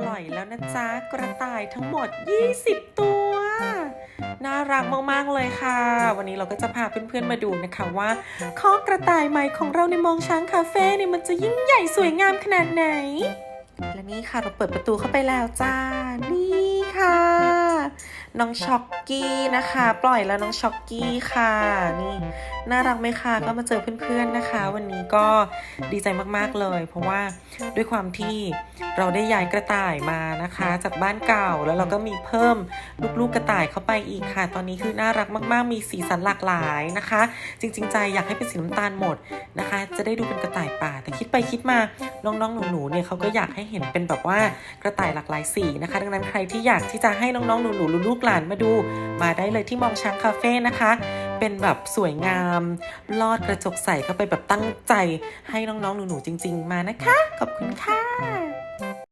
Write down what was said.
ปล่อยแล้วนะจ๊ะกระต่ายทั้งหมด 20 ตัว น่ารักมากๆเลยค่ะ วันนี้เราก็จะพาเพื่อนๆมาดูนะคะว่าข้อกระต่ายใหม่ของเราในมองช้างคาเฟ่เนี่ยมันจะยิ่งใหญ่สวยงามขนาดไหน และนี่ค่ะเราเปิดประตูเข้าไปแล้วจ้านี่ น้องช็อกกี้นะคะ ปล่อยแล้วน้องช็อกกี้ค่ะ นี่น่ารักไหมคะก็มาเจอเพื่อนๆนะคะ วันนี้ก็ดีใจมากๆเลย เพราะว่าด้วยความที่เราได้ย้ายกระต่ายมานะคะ จากบ้านเก่าแล้วเราก็มีเพิ่มลูกๆกระต่ายเข้าไปอีกค่ะ ตอนนี้คือน่ารักมากๆ มีสีสันหลากหลายนะคะ จริง ๆ ใจอยากให้เป็นสีน้ำตาลหมดนะคะ จะได้ดูเป็นกระต่ายป่า แต่คิดไปคิดมาน้องๆหนูๆเนี่ยเขาก็อยากให้เห็นเป็นแบบว่ากระต่ายหลากหลายสีนะคะ ดังนั้นใครที่อยากที่จะให้น้องๆหนูๆลูกกหลานมาดู มาได้เลยที่มองช้างคาเฟ่นะคะ เป็นแบบสวยงาม ลอดกระจกใสเข้าไปแบบตั้งใจ ให้น้องๆหนูๆจริง ๆ มานะคะ ขอบคุณค่ะ